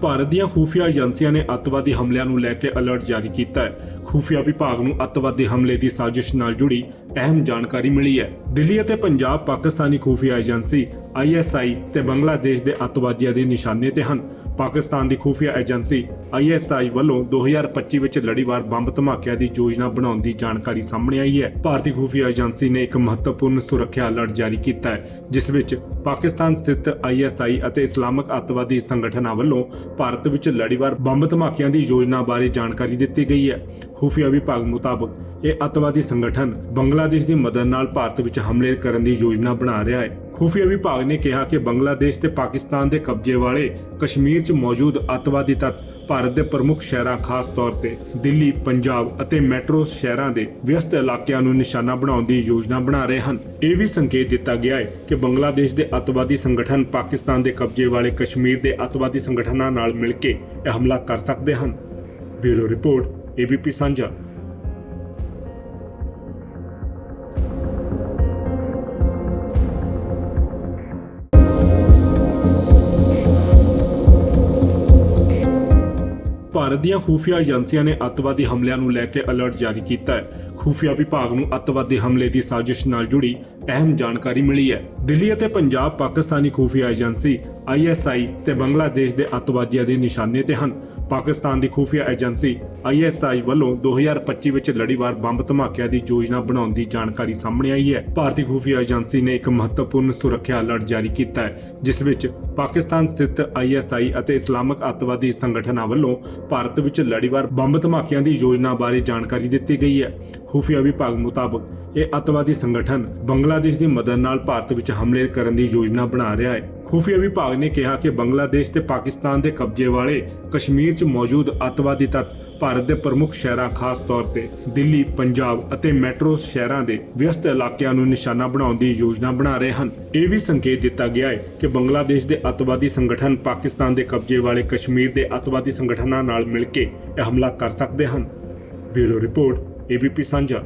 ਭਾਰਤ ਦੀਆਂ ਖੂਫੀਆ ਏਜੰਸੀਆਂ ਨੇ ਅੱਤਵਾਦੀ ਹਮਲਿਆਂ ਨੂੰ ਲੈ ਕੇ ਅਲਰਟ ਜਾਰੀ ਕੀਤਾ ਹੈ। ਖੂਫੀਆ ਵਿਭਾਗ ਨੂੰ ਅੱਤਵਾਦੀ ਹਮਲੇ ਦੀ ਸਾਜ਼ਿਸ਼ ਨਾਲ ਜੁੜੀ ਅਹਿਮ ਜਾਣਕਾਰੀ ਮਿਲੀ ਹੈ। ਦਿੱਲੀ ਅਤੇ ਪੰਜਾਬ ਪਾਕਿਸਤਾਨੀ ਖੂਫੀਆ ਏਜੰਸੀ ਆਈਐਸਆਈ ਤੇ ਬੰਗਲਾਦੇਸ਼ ਦੇ ਅੱਤਵਾਦੀਆਂ ਦੇ ਨਿਸ਼ਾਨੇ ਤੇ ਹਨ। ਪਾਕਿਸਤਾਨ ਦੀ ਖੂਫੀਆ ਏਜੰਸੀ ਆਈਐਸਆਈ ਵੱਲੋਂ 2025 ਵਿੱਚ ਲੜੀਵਾਰ ਬੰਬ ਧਮਾਕਿਆਂ ਦੀ ਯੋਜਨਾ ਬਣਾਉਣ ਦੀ ਜਾਣਕਾਰੀ ਸਾਹਮਣੇ ਆਈ ਹੈ। ਭਾਰਤੀ ਖੂਫੀਆ ਏਜੰਸੀ ਨੇ ਇੱਕ ਮਹੱਤਵਪੂਰਨ ਸੁਰੱਖਿਆ ਅਲਰਟ ਜਾਰੀ ਕੀਤਾ ਹੈ, ਜਿਸ ਵਿੱਚ ਪਾਕਿਸਤਾਨ ਸਥਿਤ ਆਈਐਸਆਈ ਅਤੇ ਇਸਲਾਮਿਕ ਅੱਤਵਾਦੀ ਸੰਗਠਨਾਂ ਵੱਲੋਂ ਭਾਰਤ ਵਿੱਚ ਲੜੀਵਾਰ ਬੰਬ ਧਮਾਕਿਆਂ ਦੀ ਯੋਜਨਾ ਬਾਰੇ ਜਾਣਕਾਰੀ ਦਿੱਤੀ ਗਈ ਹੈ। ਖੁਫੀਆ ਵਿਭਾਗ ਮੁਤਾਬਕ ਇਹ ਅੱਤਵਾਦੀ ਸੰਗਠਨ ਬੰਗਲਾਦੇਸ਼ ਦੀ ਮਦਦ ਨਾਲ ਭਾਰਤ ਵਿੱਚ ਹਮਲੇ ਕਰਨ ਦੀ ਯੋਜਨਾ ਬਣਾ ਰਿਹਾ ਹੈ। ਖੁਫੀਆ ਵਿਭਾਗ ਨੇ ਕਿਹਾ ਕਿ ਬੰਗਲਾਦੇਸ਼ ਤੇ ਪਾਕਿਸਤਾਨ ਦੇ ਕਬਜ਼ੇ ਵਾਲੇ ਕਸ਼ਮੀਰ 'ਚ ਮੌਜੂਦ ਅੱਤਵਾਦੀ ਤੱਤ ਭਾਰਤ ਦੇ ਪ੍ਰਮੁੱਖ ਸ਼ਹਿਰਾਂ ਖਾਸ ਤੌਰ ਤੇ ਦਿੱਲੀ, ਪੰਜਾਬ ਅਤੇ ਮੈਟਰੋ ਸ਼ਹਿਰਾਂ ਦੇ ਵਿਅਸਤ ਇਲਾਕਿਆਂ ਨੂੰ ਨਿਸ਼ਾਨਾ ਬਣਾਉਣ ਦੀ ਯੋਜਨਾ ਬਣਾ ਰਹੇ ਹਨ। ਇਹ ਵੀ ਸੰਕੇਤ ਦਿੱਤਾ ਗਿਆ ਹੈ ਕਿ ਬੰਗਲਾਦੇਸ਼ ਦੇ ਅੱਤਵਾਦੀ ਸੰਗਠਨ ਪਾਕਿਸਤਾਨ ਦੇ ਕਬਜ਼ੇ ਵਾਲੇ ਕਸ਼ਮੀਰ ਦੇ ਅੱਤਵਾਦੀ ਸੰਗਠਨਾਂ ਨਾਲ ਮਿਲ ਕੇ ਇਹ ਹਮਲਾ ਕਰ ਸਕਦੇ ਹਨ। ਬਿਊਰੋ ਰਿਪੋਰਟ ਏਬੀਪੀ ਸਾਂਝਾ। ਭਾਰਤ ਦੀਆਂ ਖੂਫੀਆ ਏਜੰਸੀਆਂ ਨੇ ਅੱਤਵਾਦੀ ਹਮਲਿਆਂ ਨੂੰ ਲੈ ਕੇ ਅਲਰਟ ਜਾਰੀ ਕੀਤਾ ਹੈ। ਖੂਫੀਆ ਵਿਭਾਗ ਨੂੰ ਅੱਤਵਾਦੀ ਹਮਲੇ ਦੀ ਸਾਜ਼ਿਸ਼ ਨਾਲ ਜੁੜੀ ਅਹਿਮ ਜਾਣਕਾਰੀ ਮਿਲੀ ਹੈ। ਦਿੱਲੀ ਅਤੇ ਪੰਜਾਬ ਪਾਕਿਸਤਾਨੀ ਖੂਫੀਆ ਏਜੰਸੀ ਆਈਐਸਆਈ ਤੇ ਬੰਗਲਾਦੇਸ਼ ਦੇ ਅੱਤਵਾਦੀਆਂ ਦੇ ਨਿਸ਼ਾਨੇ ਤੇ ਹਨ। ਪਾਕਿਸਤਾਨ ਦੀ ਖੂਫੀਆ ਏਜੰਸੀ ਆਈਐਸਆਈ ਵੱਲੋਂ 2025 ਵਿੱਚ ਲੜੀਵਾਰ ਬੰਬ ਧਮਾਕਿਆਂ ਦੀ ਯੋਜਨਾ ਬਣਾਉਣ ਦੀ ਜਾਣਕਾਰੀ ਸਾਹਮਣੇ ਆਈ ਹੈ। ਭਾਰਤੀ ਖੂਫੀਆ ਏਜੰਸੀ ਨੇ ਇੱਕ ਮਹੱਤਵਪੂਰਨ ਸੁਰੱਖਿਆ ਅਲਰਟ ਜਾਰੀ ਕੀਤਾ ਹੈ, ਜਿਸ ਵਿੱਚ ਪਾਕਿਸਤਾਨ ਸਥਿਤ ਆਈਐਸਆਈ ਅਤੇ ਇਸਲਾਮਿਕ ਅੱਤਵਾਦੀ ਸੰਗਠਨਾਂ ਵੱਲੋਂ ਭਾਰਤ ਵਿੱਚ ਲੜੀਵਾਰ ਬੰਬ ਧਮਾਕਿਆਂ ਦੀ ਯੋਜਨਾ ਬਾਰੇ ਜਾਣਕਾਰੀ ਦਿੱਤੀ ਗਈ ਹੈ। ਖੂਫੀਆ ਵਿਭਾਗ ਮੁਤਾਬਕ ਇਹ ਅੱਤਵਾਦੀ ਸੰਗਠਨ ਬੰਗਲਾਦੇਸ਼ ਦੀ ਮਦਦ ਨਾਲ ਭਾਰਤ ਵਿੱਚ ਹਮਲੇ ਕਰਨ ਦੀ ਯੋਜਨਾ ਬਣਾ ਰਿਹਾ ਹੈ। ਖੂਫੀਆ ਵਿਭਾਗ ਨੇ ਕਿਹਾ ਕਿ ਬੰਗਲਾਦੇਸ਼ ਤੇ ਪਾਕਿਸਤਾਨ ਦੇ ਕਬਜ਼ੇ ਵਾਲੇ ਕਸ਼ਮੀਰ 'ਚ ਮੌਜੂਦ ਅੱਤਵਾਦੀ ਤੱਤ ਭਾਰਤ ਦੇ ਪ੍ਰਮੁੱਖ ਸ਼ਹਿਰਾਂ ਖਾਸ ਤੌਰ ਤੇ ਦਿੱਲੀ, ਪੰਜਾਬ ਅਤੇ ਮੈਟਰੋ ਸ਼ਹਿਰਾਂ ਦੇ ਵਿਅਸਤ ਇਲਾਕਿਆਂ ਨੂੰ ਨਿਸ਼ਾਨਾ ਬਣਾਉਣ ਦੀ ਯੋਜਨਾ ਬਣਾ ਰਹੇ ਹਨ। ਇਹ ਵੀ ਸੰਕੇਤ ਦਿੱਤਾ ਗਿਆ ਹੈ ਕਿ ਬੰਗਲਾਦੇਸ਼ ਦੇ ਅੱਤਵਾਦੀ ਸੰਗਠਨ ਪਾਕਿਸਤਾਨ ਦੇ ਕਬਜ਼ੇ ਵਾਲੇ ਕਸ਼ਮੀਰ ਦੇ ਅੱਤਵਾਦੀ ਸੰਗਠਨਾਂ ਨਾਲ ਮਿਲ ਕੇ ਇਹ ਹਮਲਾ ਕਰ ਸਕਦੇ ਹਨ। ਬਿਊਰੋ ਰਿਪੋਰਟ ਏਬੀਪੀ ਸਾਂਝਾ।